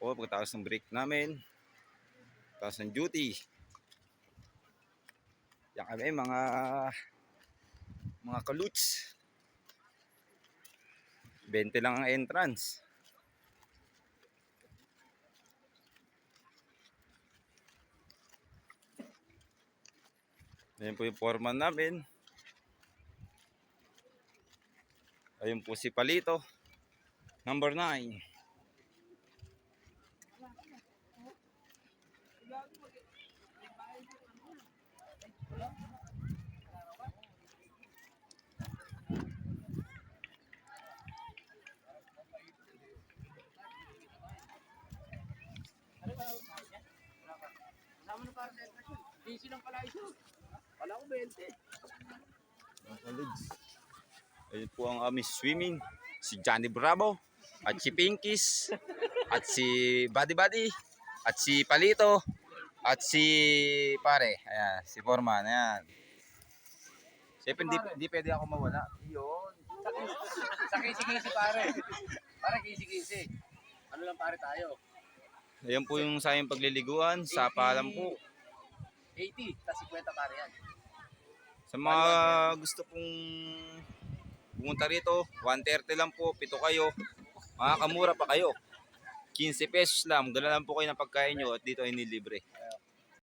O, pagkatapos ng break namin, tapos ng duty. Yan kami, mga mga kaluts. 20 lang ang entrance. Ayan po yung foreman namin. Ayun po si Palito. Number 9. Kasama na para sa. Busy lang pala ito. Wala ko 20. Mga kalids. Ayun po ang aming swimming. Si Johnny Bravo. At si Pinkies. At si Buddy Buddy. At si Palito. At si pare. Ayan, si Foreman. Ayan. Siyempre, hindi, hindi pwede ako mawala. Yun. Sa kisi-kisi pare. Pare kisi-kisi. Ano lang pare tayo? Ayan po yung sa aming pagliliguan. Sa paalam po. 80. Tapos 50 pare yan. Sa mga gusto pong pumunta rito, 130 lang po, pito kayo. Makakamura pa kayo. 15 pesos lang, dala lang po kayo ng pagkain nyo at dito ay nilibre.